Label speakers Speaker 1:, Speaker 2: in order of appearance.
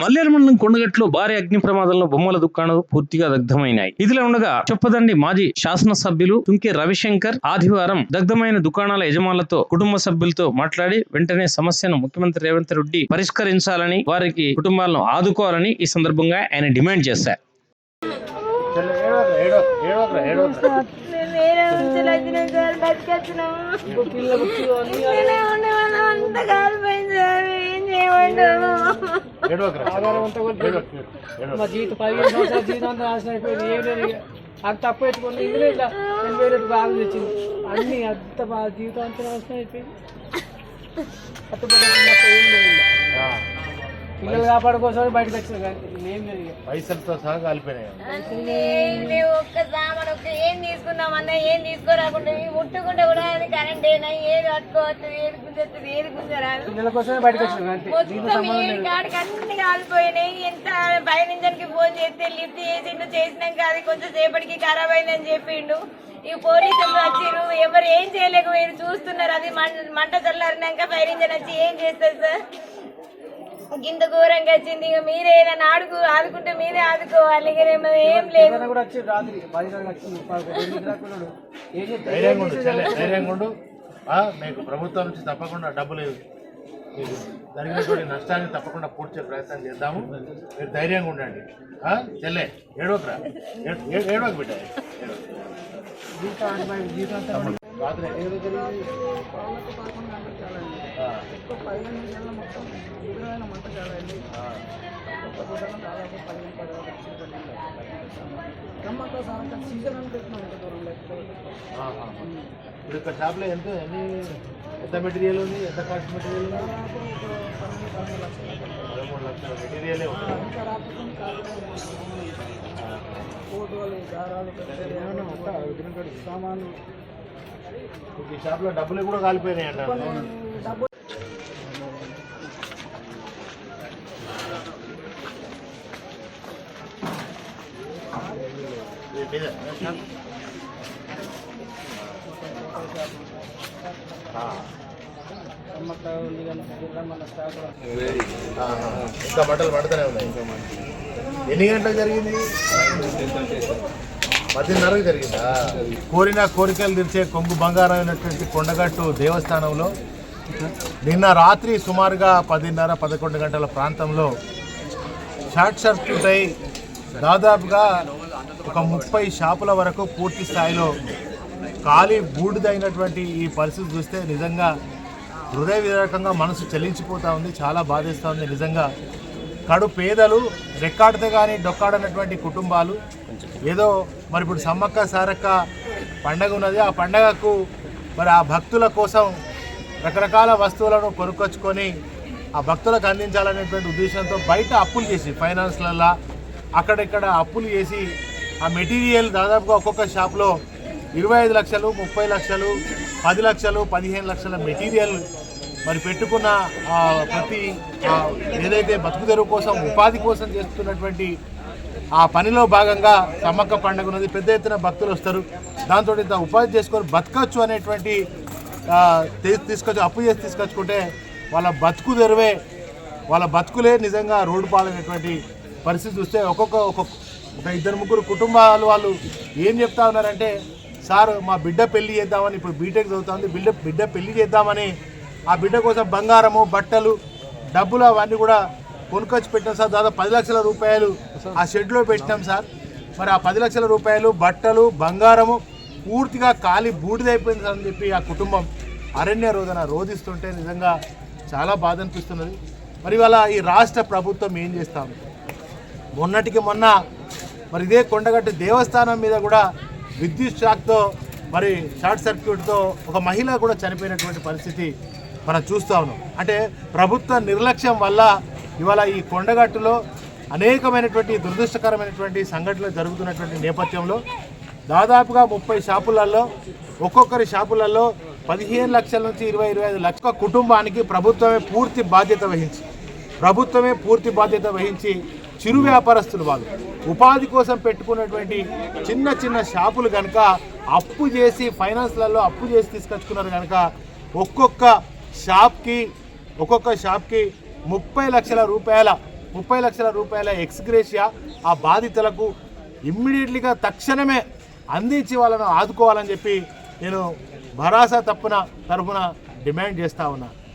Speaker 1: మల్లేరు మండలం కొండగట్లో భారీ అగ్ని ప్రమాదంలో బొమ్మల దుకాణాలు పూర్తిగా దగ్ధమైనాయి. ఇదిలా ఉండగా చెప్పదండి మాజీ శాసనసభ్యులు తుంకే రవిశంకర్ ఆదివారం దగ్ధమైన దుకాణాల యజమానులతో కుటుంబ సభ్యులతో మాట్లాడి వెంటనే సమస్యను ముఖ్యమంత్రి రేవంత్ రెడ్డి పరిష్కరించాలని వారికి కుటుంబాలను ఆదుకోవాలని ఈ సందర్భంగా ఆయన డిమాండ్ చేశారు.
Speaker 2: ఏం చేయమంటారు?
Speaker 3: మా జీవితం పదిహేను సంవత్సరాల జీవితం అంతా నాశనం అయిపోయింది. ఏం లేదు. అది తప్పు పెట్టుకుని ఇందులో ఇట్లా వేరే బాగా తెచ్చింది. అన్ని అంత మా జీవితం అంతా నాశనం అయిపోయింది. కట్టుబడి ఏం లేదు ఇక. పిల్లలు కాపాడుకోసం బయటకు వచ్చిన కానీ ఏం లేదు ఇక.
Speaker 4: పైసలతో సహా కాలిపోయినాయి.
Speaker 2: అన్నీ మేము ఒక్క సామాన్ ఒక్క ఏం తీసుకుందామన్నా ఏం తీసుకోరాకుండా ఇవి ముట్టుకుంటే కూడా అది కరెంట్ అయినా ఏది పట్టుకోవచ్చు ఏది గుంజొచ్చు ఏది గుంజరాదు.
Speaker 3: పిల్లల కోసమే బయటకు
Speaker 2: కాడికి అన్ని కాలిపోయినాయి. ఎంత బయట నుంచి ఫోన్ చేస్తే లిఫ్ట్ చేసిండు చేసినాక అది కొంచెం సేపటికి ఖరాబ్ అయిందని చెప్పిండు. ఈ పోలీసులు వచ్చిర్రు. ఎవరు ఏం చేయలేకపోయారు చూస్తున్నారు. అది మంట చల్లారినాక ఫైర్ ఇంజన్ వచ్చి ఏం చేస్తారు సార్ ఇంత ఘోరంగా వచ్చింది ఇక మీరే ఏదైనా ఆడుకు ఆదుకుంటే మీరే ఆదుకోవాలి ఇక ఏం లేదు.
Speaker 4: మీకు ప్రభుత్వం నుంచి తప్పకుండా డబ్బులు మీకు జరిగినటువంటి నష్టాన్ని తప్పకుండా పూడ్చే ప్రయత్నం చేద్దాము. మీరు ధైర్యంగా ఉండండి. చెల్లె ఏడవకరా ఏడ్- ఏడ్- ఏడవకు బిడ్డ. రాత్రి
Speaker 3: నమ్మకం సార్ సీజన్ దూరం లేకపోతే.
Speaker 4: ఇప్పుడు ఇక్కడ షాప్లో ఎంత? ఎన్ని? ఎంత మెటీరియల్ ఉంది? ఎంత కాస్ట్ మెటీరియల్ ఉంది? పదమూడు లక్షల మెటీరియలే ఉంది
Speaker 3: సామాన్లు
Speaker 4: ఈ షాప్లో డబ్బులు కూడా కాలిపోయినాయి అంట. మీద షాప్ ఆ.
Speaker 3: నమ్మకం ఉంది కానీ జిల్లా మన స్టాక్
Speaker 4: ఆహా. ఇంకా బట్టలు పడుతూనే ఉన్నాయి. ఎన్ని గంటలకు జరిగింది? పదిన్నరకు జరిగిందా? కోరిన కోరికలు తీర్చే కొంగు బంగారం అయినటువంటి కొండగట్టు దేవస్థానంలో నిన్న రాత్రి సుమారుగా పదిన్నర పదకొండు గంటల ప్రాంతంలో షార్ట్ సర్క్యూట్ అయి దాదాపుగా ఒక ముప్పై షాపుల వరకు పూర్తి స్థాయిలో ఖాళీ బూడిదైనటువంటి ఈ పరిస్థితి చూస్తే నిజంగా హృదయ విదారకంగా మనసు చెల్లించిపోతూ ఉంది చాలా బాధేస్తూ ఉంది. నిజంగా కడు పేదలు రెక్కాడితే కానీ డొక్కాడనటువంటి కుటుంబాలు ఏదో మరి ఇప్పుడు సమ్మక్క సారక్క పండగ ఉన్నది. ఆ పండగకు మరి ఆ భక్తుల కోసం రకరకాల వస్తువులను కొనుక్కొచ్చుకొని ఆ భక్తులకు అందించాలనేటువంటి ఉద్దేశంతో బయట అప్పులు చేసి ఫైనాన్స్లల్లో అక్కడిక్కడ అప్పులు చేసి ఆ మెటీరియల్ దాదాపుగా ఒక్కొక్క షాప్లో ఇరవై ఐదు లక్షలు ముప్పై లక్షలు పది లక్షలు పదిహేను లక్షల మెటీరియల్ మరి పెట్టుకున్న ప్రతి ఏదైతే బతుకు తెరువు కోసం ఉపాధి కోసం చేస్తున్నటువంటి ఆ పనిలో భాగంగా సమ్మక్క పండుగ ఉన్నది. పెద్ద ఎత్తున భక్తులు వస్తారు. దాంతో ఇంత ఉపాధి చేసుకొని బతకచ్చు అనేటువంటి తీసుకొచ్చి అప్పు చేసి తీసుకొచ్చుకుంటే వాళ్ళ బతుకు తెరువే వాళ్ళ బతుకులే నిజంగా రోడ్డు పాలైనటువంటి పరిస్థితి చూస్తే ఒక్కొక్క ఒక్కొక్క ఒక ఇద్దరు ముగ్గురు కుటుంబాలు వాళ్ళు ఏం చెప్తా ఉన్నారంటే సార్ మా బిడ్డ పెళ్ళి చేద్దామని ఇప్పుడు బీటెక్ చదువుతుంది బిడ్డ బిడ్డ పెళ్ళి చేద్దామని ఆ బిడ్డ కోసం బంగారము బట్టలు డబ్బులు అవన్నీ కూడా కొనుక్కొచ్చి పెట్టాం సార్. దాదాపు పది లక్షల రూపాయలు ఆ షెడ్లో పెట్టినాం సార్. మరి ఆ పది లక్షల రూపాయలు బట్టలు బంగారము పూర్తిగా ఖాళీ బూడిదైపోయింది సార్ అని చెప్పి ఆ కుటుంబం అరణ్య రోజున రోధిస్తుంటే నిజంగా చాలా బాధ అనిపిస్తున్నది. మరి ఇవాళ ఈ రాష్ట్ర ప్రభుత్వం ఏం చేస్తాం మొన్నటికి మొన్న మరి ఇదే కొండగట్టు దేవస్థానం మీద కూడా విద్యుత్ షాక్తో మరి షార్ట్ సర్క్యూట్తో ఒక మహిళ కూడా చనిపోయినటువంటి పరిస్థితి మనం చూస్తూ ఉన్నాం. అంటే ప్రభుత్వ నిర్లక్ష్యం వల్ల ఇవాళ ఈ కొండగట్టులో అనేకమైనటువంటి దురదృష్టకరమైనటువంటి సంఘటనలు జరుగుతున్నటువంటి నేపథ్యంలో దాదాపుగా ముప్పై షాపులలో ఒక్కొక్కరి షాపులలో పదిహేను లక్షల నుంచి ఇరవై ఇరవై ఐదు లక్షల కుటుంబానికి ప్రభుత్వమే పూర్తి బాధ్యత వహించి ప్రభుత్వమే పూర్తి బాధ్యత వహించి చిరు వ్యాపారస్తులు వాళ్ళు. ఉపాధి కోసం పెట్టుకున్నటువంటి చిన్న చిన్న షాపులు కనుక అప్పు చేసి ఫైనాన్స్లలో అప్పు చేసి తీసుకొచ్చుకున్నారు కనుక ఒక్కొక్క షాప్కి ఒక్కొక్క షాప్కి ముప్పై లక్షల రూపాయల ముప్పై లక్షల రూపాయల ఎక్స్గ్రేషియా ఆ బాధితులకు ఇమ్మీడియట్లీగా తక్షణమే అందించి వాళ్ళను ఆదుకోవాలని చెప్పి నేను భరాసా తప్పున తరఫున డిమాండ్ చేస్తా ఉన్నాను